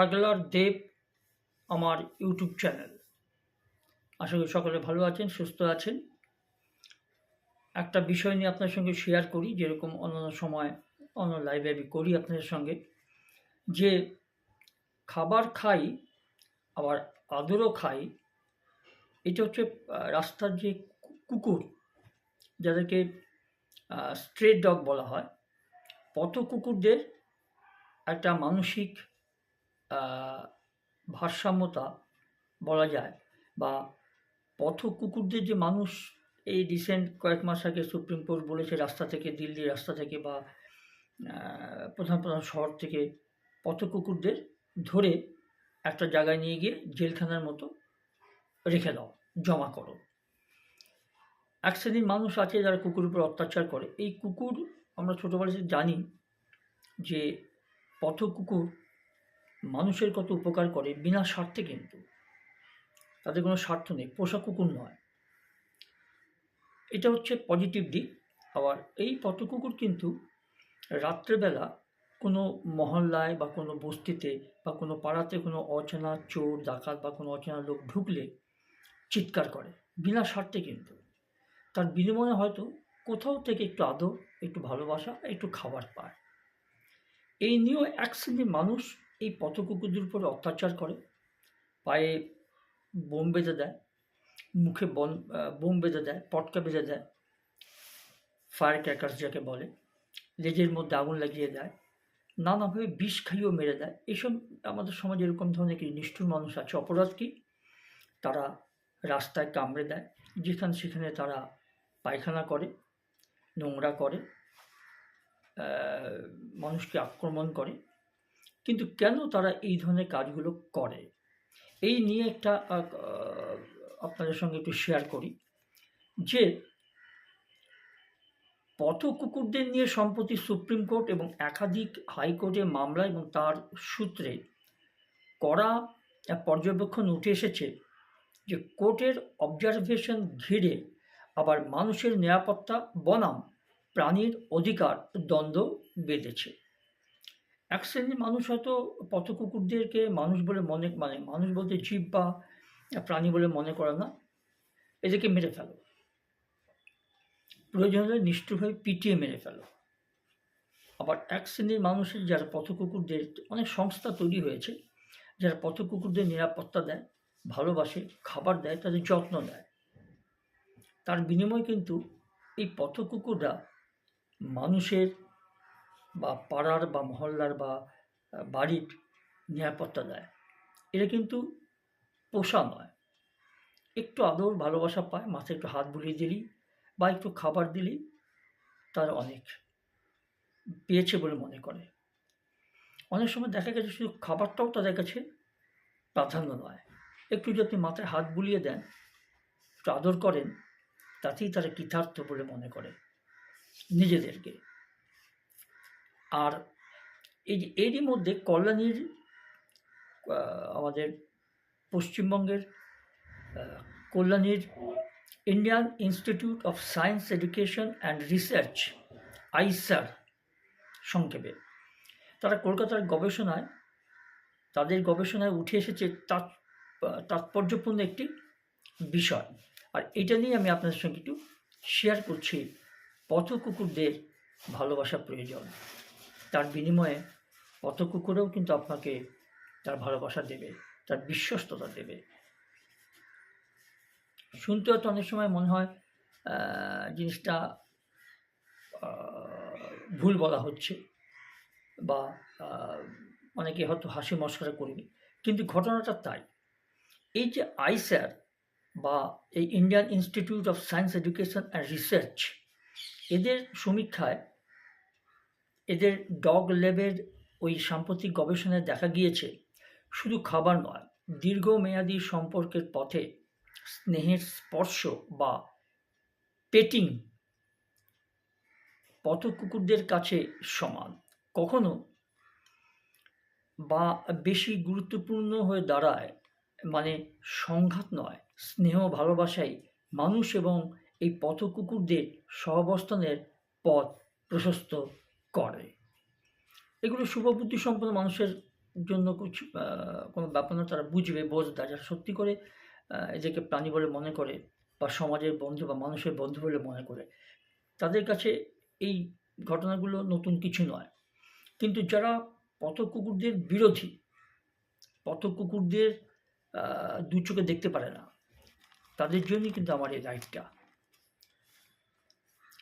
Struggler দেব আমার YouTube channel আশা করি সকলে ভালো আছেন, সুস্থ আছেন। একটা বিষয় নিয়ে আপনার সঙ্গে শেয়ার করি, যেরকম অন্যান্য সময়, অন্য লাইভে আমি করি আপনাদের সঙ্গে। যে খাবার খাই, আবার আদরও খাই, এটা হচ্ছে রাস্তার যে কুকুর, যাদেরকে স্ট্রেট ডগ বলা হয় পথ কুকুরদের একটা মানসিক ভারসাম্যতা বলা যায় বা পথ কুকুরদের যে মানুষ এই রিসেন্ট কয়েক মাস আগে সুপ্রিম কোর্ট বলেছে রাস্তা থেকে দিল্লি রাস্তা থেকে বা প্রধান প্রধান শহর থেকে পথ কুকুরদের ধরে একটা জায়গায় নিয়ে গিয়ে জেলখানার মতো রেখে দাও, জমা করো। এক শ্রেণির মানুষ আছে যারা কুকুর উপর অত্যাচার করে। এই কুকুর, আমরা ছোটোবেলা জানি যে পথ কুকুর মানুষের কত উপকার করে বিনা স্বার্থে কিন্তু। তাদের কোনো স্বার্থ নেই, পোষা কুকুর নয়। এটা হচ্ছে পজিটিভ দিক। আবার এই পথ কুকুর কিন্তু রাত্রেবেলা কোনো মহল্লায় বা কোনো বস্তিতে বা কোনো পাড়াতে কোনো অচেনা চোর, ডাকাত বা কোনো অচেনা লোক ঢুকলে চিৎকার করে, বিনা স্বার্থে কিন্তু। তার বিনিময়ে হয়তো কোথাও থেকে একটু আদর, একটু ভালোবাসা, একটু খাবার পায়। এই নিয়েও এক মানুষ এই পথকুকুরদের উপরে অত্যাচার করে, পায়ে বোম বেঁধে দেয়, মুখে বন বোম বেঁধে দেয়, পটকা বেঁধে দেয় ফায়ার ক্র্যাকার্স যাকে বলে, লেজের মধ্যে আগুন লাগিয়ে দেয়, নানাভাবে বিষ খাইয়েও মেরে দেয়। এইসব আমাদের সমাজে এরকম ধরনের কি নিষ্ঠুর মানুষ আছে, অপরাধ কি? তারা রাস্তায় কামড়ে দেয়, যেখানে সেখানে তারা পায়খানা করে, নোংরা করে মানুষকে আক্রমণ করে। কিন্তু কেন তারা এই ধরনের কাজগুলো করে? এই নিয়ে একটা আপনাদের সঙ্গে একটু শেয়ার করি যে পথ কুকুরদের নিয়ে সম্প্রতি সুপ্রিম কোর্ট এবং একাধিক হাইকোর্টে মামলা এবং তার সূত্রে এক পর্যবেক্ষণ উঠে এসেছে যে কোর্টের অবজারভেশন ঘিরে আবার মানুষের নিরাপত্তা বনাম প্রাণীর অধিকার দ্বন্দ্ব বেঁধেছে। এক শ্রেণির মানুষ হয়তো পথ কুকুরদেরকে মানুষ বলে মনে মানে মানুষ বলতে জীব বা প্রাণী বলে মনে করে না, এদেরকে মেরে ফেলো। প্রয়োজন হলে নিষ্ঠুরভাবে পিটিয়ে মেরে ফেলো। আবার এক শ্রেণির মানুষের যারা পথ কুকুরদের অনেক সংস্থা তৈরি হয়েছে, যারা পথ কুকুরদের নিরাপত্তা দেয়, ভালোবাসে, খাবার দেয়, তাদের যত্ন দেয় তার বিনিময়ে কিন্তু এই পথ কুকুররা মানুষের বা পাড়ার বা মহল্লার বা বাড়ির নিরাপত্তা দেয়। এটা কিন্তু পোষা নয়। একটু আদর, ভালোবাসা পায়, মাথায় একটু হাত বুলিয়ে দিলি বা একটু খাবার দিলি, তার অনেক পেয়েছে বলে মনে করে। অনেক সময় দেখা গেছে শুধু খাবারটাও তাদের কাছে প্রাধান্য নয়। একটু যদি মাথায় হাত বুলিয়ে দেন, একটু আদর করেন, তাতেই তারা কৃতার্থ বলে মনে করে নিজেদেরকে। আর এই এরই মধ্যে কল্যাণীর আমাদের পশ্চিমবঙ্গের কল্যাণীর Indian Institute of Science Education and Research, IISER সংক্ষেপে, তারা কলকাতার গবেষণায়, তাদের গবেষণায় উঠে এসেছে তাৎ- তাৎপর্যপূর্ণ একটি বিষয়। আর এটা নিয়ে আমি আপনাদের সঙ্গে একটু শেয়ার করছি পথ কুকুরদের ভালোবাসা প্রয়োজন। তার বিনিময়ে পথ কুকুরেও কিন্তু আপনাকে তার ভালোবাসা দেবে, তার বিশ্বস্ততা দেবে। শুনতে হয়তো অনেক সময় মনে হয় জিনিসটা ভুল বলা হচ্ছে বা অনেকে হয়তো হাসি মস্করা করিনি। কিন্তু ঘটনাটা তাই। এই যে আইস্যার বা এই Indian Institute of Science Education and Research, এদের সমীক্ষায় এদের ডগ ল্যাবের ওই সাম্প্রতিক গবেষণায় দেখা গিয়েছে, শুধু খাবার নয়, দীর্ঘমেয়াদী সম্পর্কের পথে স্নেহের স্পর্শ বা পেটিং পথ কুকুরদের কাছে সমান। কখনো বা বেশি গুরুত্বপূর্ণ হয়ে দাঁড়ায় মানে সংঘাত নয়, স্নেহ ভালোবাসাই মানুষ এবং এই পথ কুকুরদের সহাবস্থানের পথ প্রশস্ত করে। এগুলো শুভবুদ্ধি সম্পন্ন মানুষের জন্য কিছু কোনো ব্যাপার না, তারা বুঝবে বোঝদা যারা সত্যি করে এদেরকে প্রাণী বলে মনে করে বা সমাজের বন্ধু বা মানুষের বন্ধু বলে মনে করে, তাদের কাছে এই ঘটনাগুলো নতুন কিছু নয়। কিন্তু যারা পথ কুকুরদের বিরোধী পথ কুকুরদের দু চোখে দেখতে পারে না, তাদের জন্যই কিন্তু আমার এই রাইটটা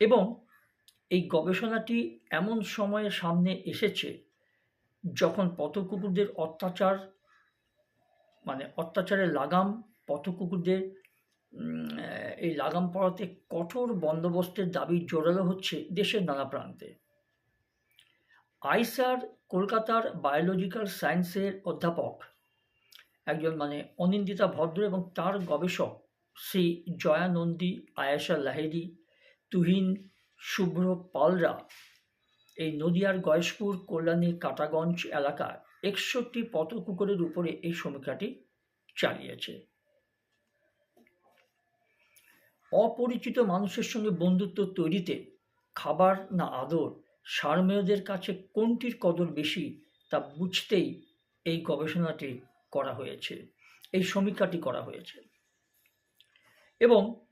এবং এই গবেষণাটি এমন সময়ে সামনে এসেছে যখন পথকুকুরদের অত্যাচার মানে অত্যাচারের লাগাম পথ কুকুরদের উম, আহ, এই লাগাম পড়াতে কঠোর বন্দোবস্তের দাবি জোরালো হচ্ছে দেশের নানা প্রান্তে। আইসার কলকাতার বায়োলজিক্যাল সায়েন্সের অধ্যাপক একজন মানে অনিন্দিতা ভদ্র এবং তার গবেষক শ্রী জয়া নন্দী আয়েশা লাহেরি তুহিন শুভ্র পালরা। এই নদিয়ার গয়েশপুর, কল্যাণী, কাটাগঞ্জ এলাকার একষট্টি পথকুকুরের উপরে এই সমীক্ষাটি চালিয়েছে। অপরিচিত মানুষের সঙ্গে বন্ধুত্ব তৈরিতে খাবার না আদর, সারমেয়দের কাছে কোনটির কদর বেশি তা বুঝতেই এই গবেষণাটি করা হয়েছে। এই সমীক্ষাটি করা হয়েছে। এবং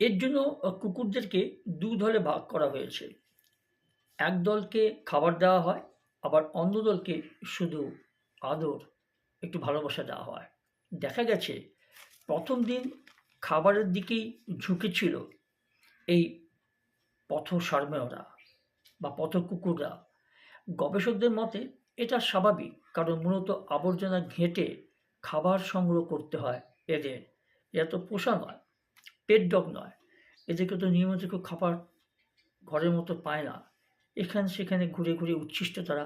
এর জন্য কুকুরদেরকে দু দলে ভাগ করা হয়েছে। এক দলকে খাবার দেওয়া হয়, আবার অন্য দলকে শুধু আদর, একটু ভালোবাসা দেওয়া হয়। দেখা গেছে, প্রথম দিন খাবারের দিকেই ঝুঁকেছিল এই পথ সারমেয়রা বা পথ কুকুররা। গবেষকদের মতে, এটা স্বাভাবিক, কারণ মূলত আবর্জনা ঘেঁটে খাবার সংগ্রহ করতে হয় এদের। এরা তো পোষা নয়। পেট ডগ নয়। এদেরকে তো নিয়মিত কেউ খাবার ঘরের মতো পায় না। এখানে সেখানে ঘুরে ঘুরে উচ্ছিষ্ট তারা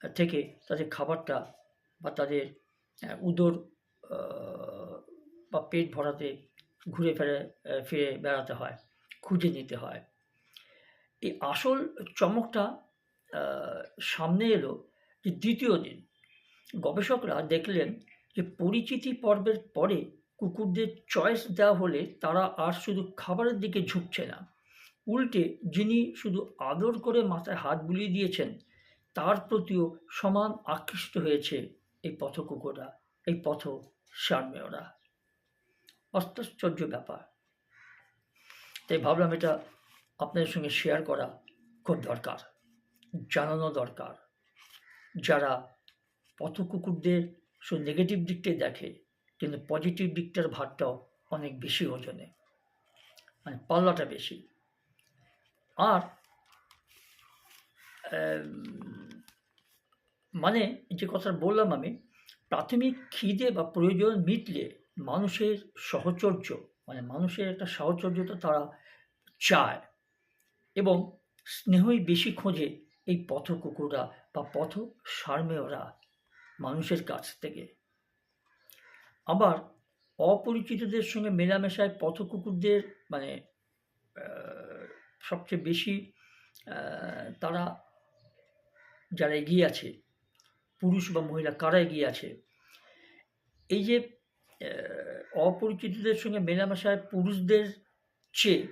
থেকে তাদের খাবারটা বা তাদের উদর বা পেট ভরাতে ঘুরে ফেরে ফিরে বেড়াতে হয়, খুঁজে নিতে হয়। এই আসল চমকটা সামনে এলো যে দ্বিতীয় দিন। গবেষকরা দেখলেন যে পরিচিতি পর্বের পরে কুকুরদের চয়েস দেওয়া হলে তারা আর শুধু খাবারের দিকে ঝুঁকছে না। উল্টে যিনি শুধু আদর করে মাথায় হাত বুলিয়ে দিয়েছেন, তার প্রতিও সমান আকৃষ্ট হয়েছে এই পথ কুকুররা এই পথ সারমেয়রা। আশ্চর্য ব্যাপার। তাই ভাবলাম এটা আপনাদের সঙ্গে শেয়ার করা খুব দরকার, জানানো দরকার। যারা পথ কুকুরদের শুধু নেগেটিভ দিকটাই দেখে কিন্তু পজিটিভ দিকটার ভারটাও অনেক বেশি ওজনে। মানে পাল্লাটা বেশি। আর মানে যে কথা বললাম আমি, প্রাথমিক খিদে বা প্রয়োজন মিটলে মানুষের সহচর্য মানে মানুষের একটা সাহচর্যতা তারা চায় এবং স্নেহই বেশি খোঁজে এই পথ কুকুররা বা পথ সারমেয়রা মানুষের কাছ থেকে। আবার অপরিচিতদের সঙ্গে মেলামেশায় পথ কুকুরদের মানে সবচেয়ে বেশি তারা যারা এগিয়ে আছে, পুরুষ বা মহিলা কারা এগিয়ে আছে, এই যে অপরিচিতদের সঙ্গে মেলামেশায় পুরুষদের চেয়ে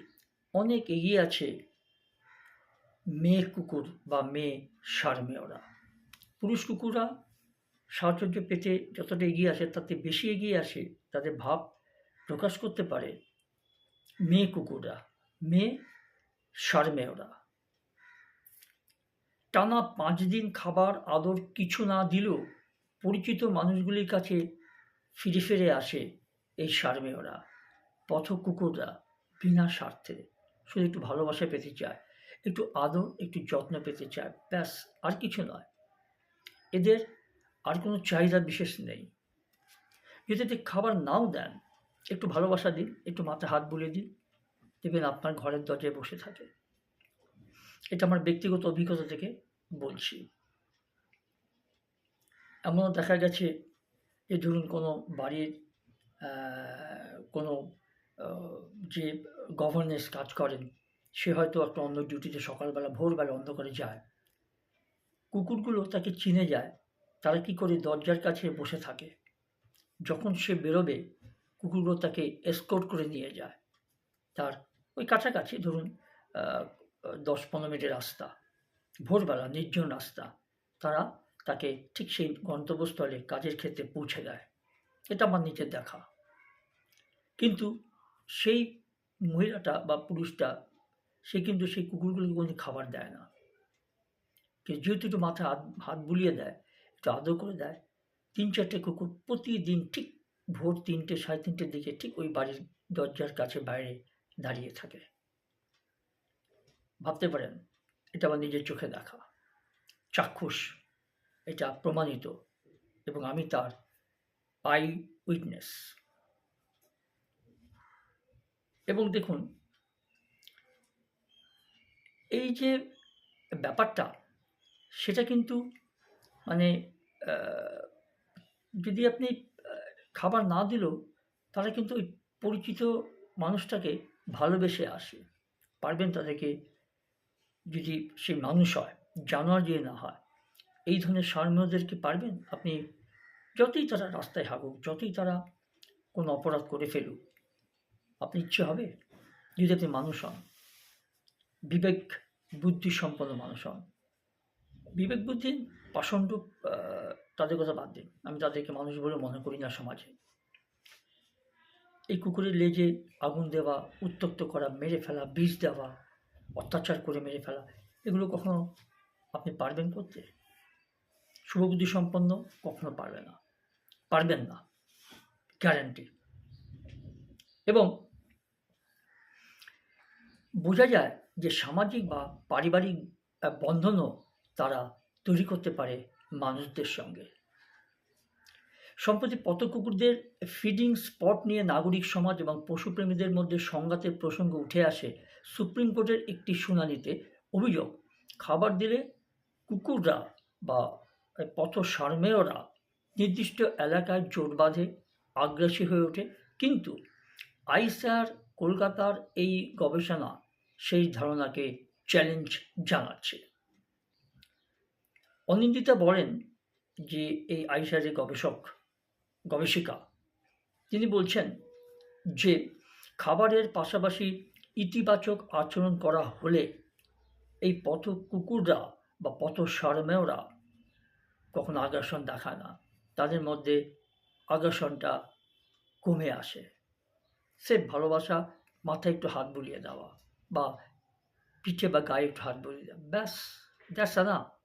অনেক এগিয়ে আছে মেয়ে কুকুর বা মেয়ে সারমেয়রা। পুরুষ কুকুররা সাহচর্য পেতে যতটা এগিয়ে আসে, তাতে বেশি এগিয়ে আসে, তাদের ভাব প্রকাশ করতে পারে মেয়ে কুকুররা মেয়ে সারমেয়রা। টানা পাঁচ দিন খাবার আদর কিছু না দিলেও পরিচিত মানুষগুলির কাছে ফিরে ফিরে আসে এই সারমেয়রা, পথ কুকুররা বিনা স্বার্থে। শুধু একটু ভালোবাসা পেতে চায়, একটু আদর, একটু যত্ন পেতে চায়, ব্যাস, আর কিছু নয়। এদের আর কোনো চাহিদা বিশেষ নেই। যদি এতে খাবার নাও দেন, একটু ভালোবাসা দিন, একটু মাথায় হাত বুলিয়ে দিন, দেখবেন আপনার ঘরের দরজায় বসে থাকে। এটা আমার ব্যক্তিগত অভিজ্ঞতা থেকে বলছি। এমনও দেখা গেছে যে ধরুন কোনো বাড়ির কোনো যে গভর্নেন্স কাজ করেন, সে হয়তো একটা অন্য ডিউটিতে সকালবেলা, ভোরবেলা অন্ধকারে যায়। কুকুরগুলো তাকে চিনে যায় তারা কি করে দরজার কাছে বসে থাকে? যখন সে বেরোবে কুকুরগুলো তাকে এসকোর্ট করে নিয়ে যায়। তার ওই কাছাকাছি ধরুন দশ পনেরো মিনিটের রাস্তা। ভোরবেলা নির্জন রাস্তা। তারা তাকে ঠিক সেই গন্তব্যস্থলে কাজের ক্ষেত্রে পৌঁছে দেয়। এটা আমার নিজের দেখা। কিন্তু সেই মহিলাটা বা পুরুষটা, সে কিন্তু সেই কুকুরগুলোকে কোনো খাবার দেয় না। যেহেতু একটু মাথায় হাত হাত বুলিয়ে দেয় একটু আদর করে দেয়। তিন চারটে কুকুর প্রতিদিন ঠিক ভোর তিনটে, সাড়ে তিনটের দিকে ঠিক ওই বাড়ির দরজার কাছে বাইরে দাঁড়িয়ে থাকে। ভাবতে পারেন, এটা আমার নিজের চোখে দেখা। চাক্ষুষ, এটা প্রমাণিত এবং আমি তার আই উইটনেস এবং দেখুন, এই যে ব্যাপারটা, সেটা কিন্তু মানে যদি আপনি খাবার না দিলেও তারা কিন্তু ওই পরিচিত মানুষটাকে ভালোবেসে আসে। পারবেন তাদেরকে যদি সে মানুষ হয়, জানোয়ার দিয়ে না হয়, এই ধরনের সারমেয়দেরকে পারবেন? আপনি যতই তারা রাস্তায় হাঁকুক যতই তারা কোনো অপরাধ করে ফেলুক, আপনি ইচ্ছে হবে যদি আপনি মানুষ হন, বিবেক বুদ্ধি সম্পন্ন মানুষ হন। বিবেক বুদ্ধি পাষণ্ড তাদের কথা বাদ দিন। আমি তাদেরকে মানুষ বলে মনে করি না সমাজে। এই কুকুরের লেজে আগুন দেওয়া, উত্তক্ত করা, মেরে ফেলা, বিষ দেওয়া, অত্যাচার করে মেরে ফেলা, এগুলো কখনো আপনি পারবেন করতে? শুভবুদ্ধি সম্পন্ন কখনো পারবে না। পারবেন না। গ্যারান্টি। এবং বোঝা যায় যে সামাজিক বা পারিবারিক বন্ধনও তারা তৈরি করতে পারে মানুষদের সঙ্গে। সম্প্রতি পথ কুকুরদের ফিডিং স্পট নিয়ে নাগরিক সমাজ এবং পশুপ্রেমীদের মধ্যে সংঘাতের প্রসঙ্গ উঠে আসে সুপ্রিম কোর্টের একটি শুনানিতে। অভিযোগ, খাবার দিলে কুকুররা বা পথ সারমেয়রা নির্দিষ্ট এলাকায় জোট বাঁধে, আগ্রাসী হয়ে ওঠে। কিন্তু আইসার কলকাতার এই গবেষণা সেই ধারণাকে চ্যালেঞ্জ জানাচ্ছে। অনিন্দিতা বলেন যে এই আইসারের গবেষক, গবেষিকা, তিনি বলছেন যে খাবারের পাশাপাশি ইতিবাচক আচরণ করা হলে এই পথ কুকুররা বা পথ সারমেয়রা কখনো আগ্রাসন দেখায় না। তাদের মধ্যে আগ্রাসনটা কমে আসে। সে ভালোবাসা মাথায় একটু হাত বুলিয়ে দেওয়া বা পিঠে বা গায়ে একটু হাত বুলিয়ে দেওয়া। ব্যাস দ্যাটস না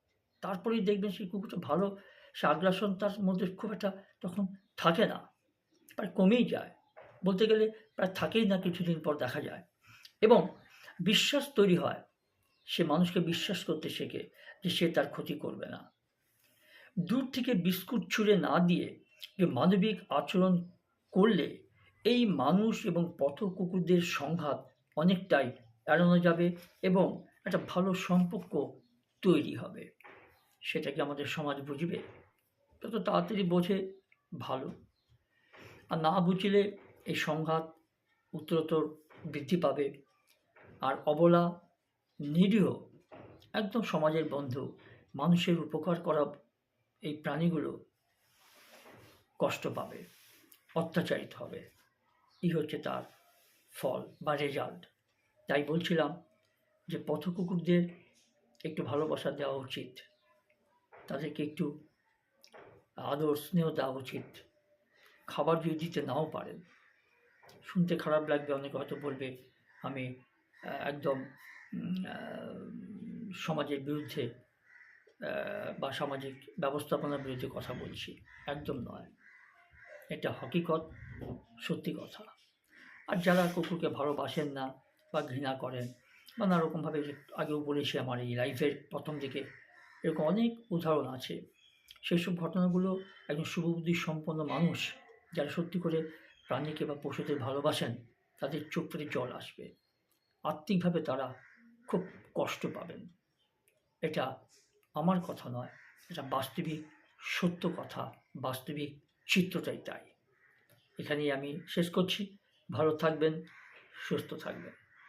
তারপরেই দেখবেন সেই কুকুরটা ভালো সে আগ্রাসন তার মধ্যে খুব একটা তখন থাকে না, প্রায় কমেই যায়। বলতে গেলে প্রায় থাকেই না কিছুদিন পর দেখা যায়। এবং বিশ্বাস তৈরি হয়, সে মানুষকে বিশ্বাস করতে শেখে যে সে তার ক্ষতি করবে না। দূর থেকে বিস্কুট ছুঁড়ে না দিয়ে যে মানবিক আচরণ করলে এই মানুষ এবং পথ কুকুরদের সংঘাত অনেকটাই এড়ানো যাবে এবং একটা ভালো সম্পর্ক তৈরি হবে। সেটা কি আমাদের সমাজ বুঝবে? যত তাড়াতাড়ি বোঝে ভালো। আর না বুঝলে এই সংঘাত উত্তরোত্তর বৃদ্ধি পাবে। আর অবলা, নিরীহ, একদম সমাজের বন্ধু, মানুষের উপকার করা এই প্রাণীগুলো কষ্ট পাবে, অত্যাচারিত হবে। এই হচ্ছে তার ফল বা রেজাল্ট তাই বলছিলাম যে পথ কুকুরদের একটু ভালোবাসা দেওয়া উচিত। তাদেরকে একটু আদর, স্নেহ দেওয়া উচিত। খাবার যদি দিতে নাও পারেন, শুনতে খারাপ লাগবে, অনেকে হয়তো বলবে, আমি একদম সমাজের বিরুদ্ধে বা সামাজিক ব্যবস্থাপনার বিরুদ্ধে কথা বলছি। একদম নয়। এটা হকিকত, সত্যি কথা। আর যারা কুকুরকে ভালোবাসেন না বা ঘৃণা করেন বা নানারকমভাবে যে আগেও বলেছি, আমার এই লাইফের প্রথম দিকে এরকম অনেক উদাহরণ আছে। সেসব ঘটনাগুলো একজন শুভবুদ্ধি সম্পন্ন মানুষ যারা সত্যি করে প্রাণীকে বা পশুদের ভালোবাসেন, তাদের চোখ থেকে জল আসবে। আত্মিকভাবে তারা খুব কষ্ট পাবেন। এটা আমার কথা নয়, এটা বাস্তবিক সত্য কথা, বাস্তবিক চিত্রটাই তাই। এখানেই আমি শেষ করছি। ভালো থাকবেন, সুস্থ থাকবেন।